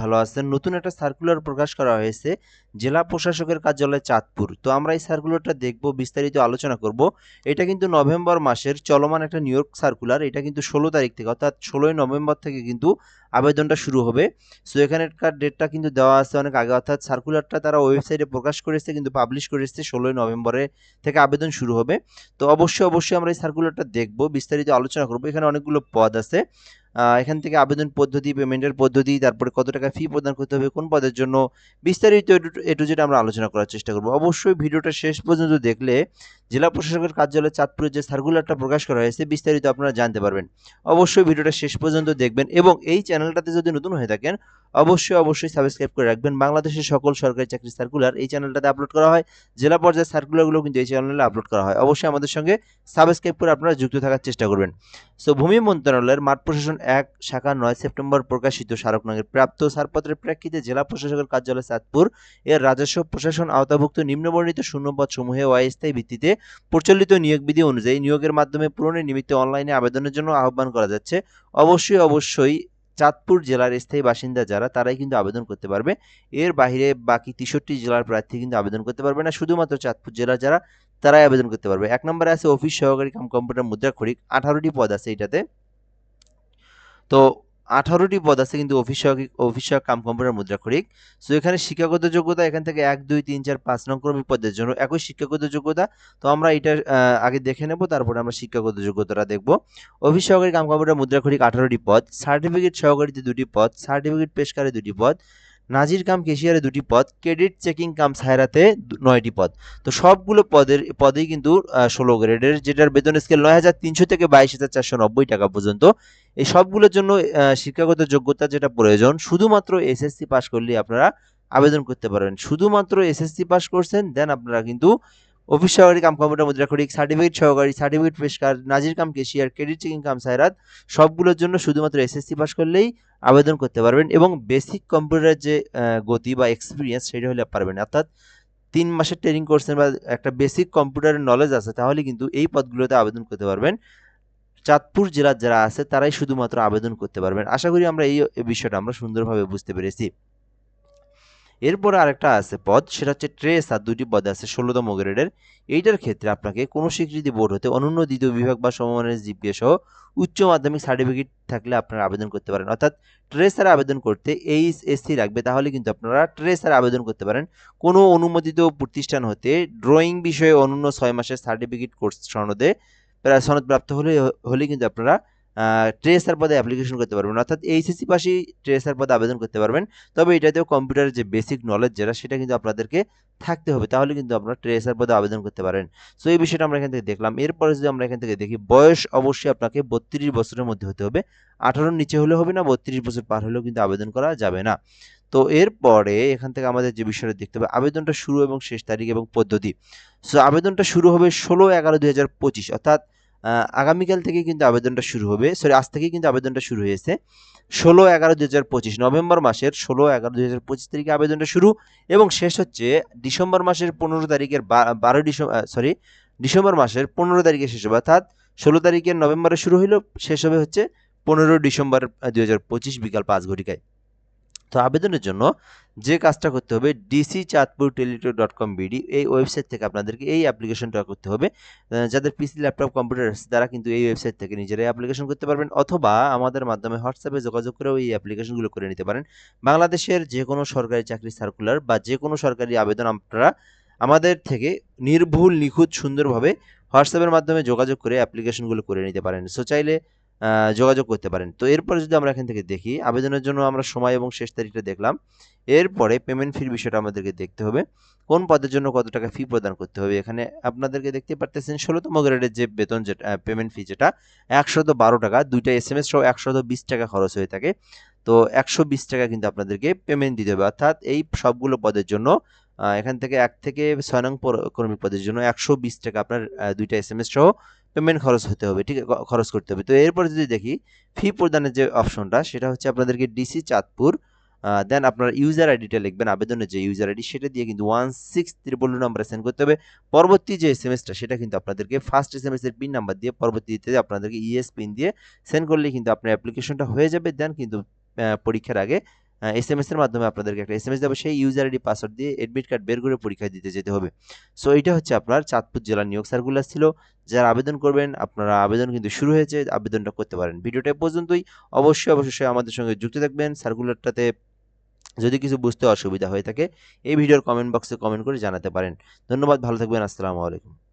ভালো আছেন। নতুন একটা সার্কুলার প্রকাশ করা হয়েছে, জেলা প্রশাসকের কার্যালয় চাঁদপুর। তো আমরা এই সার্কুলারটা দেখব, বিস্তারিত আলোচনা করব। এটা কিন্তু নভেম্বর মাসের চলমান একটা নিউ ইয়র্ক সার্কুলার এটা কিন্তু ষোলো তারিখ থেকে, অর্থাৎ ষোলোই নভেম্বর থেকে কিন্তু আবেদনটা শুরু হবে। সো এখানকার ডেটটা কিন্তু দেওয়া আছে অনেক আগে, অর্থাৎ সার্কুলারটা তারা ওয়েবসাইটে প্রকাশ করেছে, কিন্তু পাবলিশ করেছে ষোলোই নভেম্বরে থেকে আবেদন শুরু হবে। তো অবশ্যই অবশ্যই আমরা এই সার্কুলারটা দেখব, বিস্তারিত আলোচনা করব। এখানে অনেকগুলো পদ আছে। এখান থেকে আবেদন পদ্ধতি, পেমেন্টের পদ্ধতি, তারপরে কত টাকা ফি প্রদান করতে হবে, কোন পদের জন্য বিস্তারিত এটু যেটা জেড আমরা আলোচনা করার চেষ্টা করব। অবশ্যই ভিডিওটা শেষ পর্যন্ত দেখলে জেলা প্রশাসকের কার্যালয় চাঁদপুরের যে সার্কুলারটা প্রকাশ করা হয়েছে, বিস্তারিত আপনারা জানতে পারবেন। অবশ্যই ভিডিওটা শেষ পর্যন্ত দেখবেন এবং এই চ্যানেলটাতে যদি নতুন হয়ে থাকেন, অবশ্যই অবশ্যই সাবস্ক্রাইব করে রাখবেন। বাংলাদেশের সকল সরকারি চাকরি সার্কুলার এই চ্যানেলটাতে আপলোড করা হয়। জেলা পর্যায়ের সার্কুলারগুলো কিন্তু এই চ্যানেলে আপলোড করা হয়। অবশ্যই আমাদের সঙ্গে সাবস্ক্রাইব করে আপনারা যুক্ত থাকার চেষ্টা করবেন। সো ভূমি মন্ত্রণালয়ের মাঠ প্রশাসন এক, শাখা নয় সেপ্টেম্বর প্রকাশিত স্মারকনগের প্রাপ্ত ছাড়পত্রের প্রেক্ষিতে জেলা প্রশাসকের কার্যালয় চাঁদপুর এর রাজস্ব প্রশাসন আওতাভুক্ত নিম্নবর্ণিত শূন্যপদ সমূহে অস্থায়ী ভিত্তিতে প্রচলিত নিয়োগ বিধি অনুযায়ী নিয়োগের মাধ্যমে পূরণের নিমিত্তে অনলাইনে আবেদনের জন্য আহ্বান করা যাচ্ছে। অবশ্যই অবশ্যই চাঁদপুর জেলার স্থায়ী বাসিন্দা যারা, তারাই কিন্তু আবেদন করতে পারবে। এর বাইরে বাকি তেষট্টি জেলার প্রার্থী কিন্তু আবেদন করতে পারবে না। শুধুমাত্র চাঁদপুর জেলার যারা, তারাই আবেদন করতে পারবে। এক নম্বরে আছে অফিস সহকারী কাম কম্পিউটার মুদ্রা খড়িক। আঠারোটি পদ আছে এটাতে। তো আঠারোটি পদ আছে কিন্তু অফিস অফিস কাম কম্পিউটার মুদ্রা খরিক সো এখানে শিক্ষাগত যোগ্যতা, এখান থেকে এক, দুই, তিন, চার, পাঁচ নং ক্রমিক পদের জন্য একই শিক্ষাগত যোগ্যতা। তো আমরা এটা আগে দেখে নেব, তারপরে আমরা শিক্ষাগত যোগ্যতাটা দেখব। অফিস কাম কম্পিউটার মুদ্রা খরিক আঠারোটি পদ, সার্টিফিকেট সহকারীতে দুটি পদ, সার্টিফিকেট পেশকারী দুটি পদ নাজির কাম কেশিয়ারে দুটি পদ, ক্রেডিট চেকিং কাম সায়রাতে নয়টি পদ। তো সবগুলো পদের, পদেই কিন্তু ষোলো গ্রেডের, যেটার বেতন স্কেল নয় হাজার তিনশো থেকে বাইশ হাজার চারশো নব্বই টাকা পর্যন্ত। এই সবগুলোর জন্য শিক্ষাগত যোগ্যতা যেটা প্রয়োজন, শুধুমাত্র এসএসসি পাস করলে আপনারা আবেদন করতে পারবেন। শুধুমাত্র এসএসসি পাস করছেন দেন আপনারা কিন্তু অফিস সহকারী কাম কম্পিউটার মুদ্রা খড়িক সার্টিফিকেট সহকারী সার্টিফিকেট পেশকার নাজির কাম কেশিয়ার, ক্রেডিট চেকিং কাম সায়রাত, সবগুলোর জন্য শুধুমাত্র এসএসসি পাস করলেই আবেদন করতে পারবেন এবং বেসিক কম্পিউটারের যে গতি বা এক্সপিরিয়েন্স সেটা হলে পারবেন। অর্থাৎ তিন মাসের ট্রেনিং করছেন বা একটা বেসিক কম্পিউটারের নলেজ আছে, তাহলে কিন্তু এই পদগুলোতে আবেদন করতে পারবেন। চাঁদপুর জেলার যারা আছে, তারাই শুধুমাত্র আবেদন করতে পারবেন। আশা করি আমরা এই বিষয়টা আমরা সুন্দরভাবে বুঝতে পেরেছি। এরপরে আরেকটা আছে পদ, সেটা হচ্ছে ট্রেস আর দুটি পদ আছে ষোলোতম গ্রেডের। এইটার ক্ষেত্রে আপনাকে কোনো স্বীকৃতি বোর্ড হতে অনন্য দ্বিতীয় বিভাগ বা সমমানের জিপিএ সহ উচ্চ মাধ্যমিক সার্টিফিকেট থাকলে আপনারা আবেদন করতে পারেন। অর্থাৎ ট্রেসারে আবেদন করতে এইচ এসসি রাখবে তাহলে কিন্তু আপনারা ট্রেসারে আবেদন করতে পারেন। কোনো অনুমোদিত প্রতিষ্ঠান হতে ড্রয়িং বিষয়ে অনন্য ছয় মাসের সার্টিফিকেট কোর্স সনদে প্রায় সনদ প্রাপ্ত হলে হলে কিন্তু আপনারা ট্রেসার পদে অ্যাপ্লিকেশন করতে পারবেন। অর্থাৎ এইচএসসি পাশেই ট্রেসার পদে আবেদন করতে পারবেন। তবে এটাতেও কম্পিউটারের যে বেসিক নলেজ যেটা, সেটা কিন্তু আপনাদেরকে থাকতে হবে। তাহলে কিন্তু আপনারা ট্রেসার পদে আবেদন করতে পারেন। সো এই বিষয়টা আমরা এখান থেকে দেখলাম। এরপরে যদি আমরা এখান থেকে দেখি, বয়স অবশ্যই আপনাকে বত্রিশ বছরের মধ্যে হতে হবে। আঠারোর নিচে হলে হবে না, বত্রিশ বছর পার হলেও কিন্তু আবেদন করা যাবে না। তো, এরপরে এখান থেকে আমাদের যে বিষয়টা দেখতে হবে, আবেদনটা শুরু এবং শেষ তারিখ এবং পদ্ধতি। সো আবেদনটা শুরু হবে ষোলো এগারো দুই হাজার পঁচিশ, অর্থাৎ আগামীকাল থেকে কিন্তু আবেদনটা শুরু হবে। সরি আজ থেকেই কিন্তু আবেদনটা শুরু হয়েছে। ষোলো এগারো দুই হাজার পঁচিশ, নভেম্বর মাসের ষোলো এগারো দুই হাজার পঁচিশ তারিখে আবেদনটা শুরু এবং শেষ হচ্ছে ডিসেম্বর মাসের পনেরো তারিখের বারো ডিসেম্বর সরি ডিসেম্বর মাসের পনেরো তারিখে শেষ হবে। অর্থাৎ ষোলো তারিখের নভেম্বরে শুরু হইল, শেষ হবে হচ্ছে পনেরো ডিসেম্বর দুই হাজার পঁচিশ বিকাল পাঁচ ঘটিকায়। তো আবেদনের জন্য যে কাজটা করতে হবে DC Chandpur teletalk dot com BD এই ওয়েবসাইট থেকে আপনাদেরকে এই অ্যাপ্লিকেশনটা করতে হবে। যাদের পিসি ল্যাপটপ কম্পিউটার আছে, তারা কিন্তু এই ওয়েবসাইট থেকে নিজেরাই অ্যাপ্লিকেশন করতে পারবেন, অথবা আমাদের মাধ্যমে হোয়াটসঅ্যাপে যোগাযোগ করেও এই অ্যাপ্লিকেশনগুলো করে নিতে পারেন। বাংলাদেশের যে কোনো সরকারি চাকরি সার্কুলার বা যে কোনো সরকারি আবেদন আপনারা আমাদের থেকে নির্ভুল, নিখুঁত, সুন্দরভাবে হোয়াটসঅ্যাপের মাধ্যমে যোগাযোগ করে অ্যাপ্লিকেশনগুলো করে নিতে পারেন। সো চাইলে যোগাযোগ করতে পারেন। তো এরপরে যদি আমরা এখান থেকে দেখি, আবেদনের জন্য আমরা সময় এবং শেষ তারিখটা দেখলাম। এরপরে পেমেন্ট ফির বিষয়টা আমাদেরকে দেখতে হবে। কোন পদের জন্য কত টাকা ফি প্রদান করতে হবে? এখানে আপনাদেরকে দেখতে পারতেছেন ষোলোতম গ্রেডের যে বেতন যেটা পেমেন্ট ফি যেটা, একশত বারো টাকা, দুইটা এস এম এস সহ একশত বিশ টাকা খরচ হয়ে থাকে। তো একশো বিশ টাকা কিন্তু আপনাদেরকে পেমেন্ট দিতে হবে। অর্থাৎ এই সবগুলো পদের জন্য এখান থেকে এক থেকে ছয় নং কর্মী পদের জন্য একশো বিশ টাকা আপনার দুইটা এস এম এস সহ পেমেন্ট খরচ হতে হবে, ঠিক খরচ করতে হবে। তো এরপরে যদি দেখি ফি প্রদানের যে অপশনটা সেটা হচ্ছে আপনাদেরকে ডিসি চাঁদপুর দেন আপনার ইউজার আইডিটা লিখবেন, আবেদনের যে ইউজার আইডি সেটা দিয়ে কিন্তু ওয়ান সিক্স ত্রিপল নাম্বারে সেন্ড করতে হবে। পরবর্তী যে এস এম এসটা সেটা কিন্তু আপনাদেরকে ফার্স্ট এস এম এস এর পিন নাম্বার দিয়ে পরবর্তীতে আপনাদেরকে ইএস পিন দিয়ে সেন্ড করলে কিন্তু আপনার অ্যাপ্লিকেশনটা হয়ে যাবে দেন কিন্তু পরীক্ষার আগে এস এম এর মাধ্যমে আপনাদেরকে একটা এস এম এস দেবো, সেই ইউজার আইডি পাসওয়ার্ড দিয়ে এডমিট কার্ড বের করে পরীক্ষা দিতে যেতে হবে। সো এটা হচ্ছে আপনার চাঁদপুর জেলার নিয়োগ সার্কুলার ছিল। যারা আবেদন করবেন, আপনারা আবেদন কিন্তু শুরু হয়েছে, আবেদনটা করতে পারেন। ভিডিওটা পর্যন্তই। অবশ্যই অবশ্যই আমাদের সঙ্গে যুক্ত থাকবেন। সার্কুলারটাতে যদি কিছু বুঝতে অসুবিধা হয়ে থাকে, এই ভিডিওর কমেন্ট বক্সে কমেন্ট করে জানাতে পারেন। ধন্যবাদ, ভালো থাকবেন। আসসালামু আলাইকুম।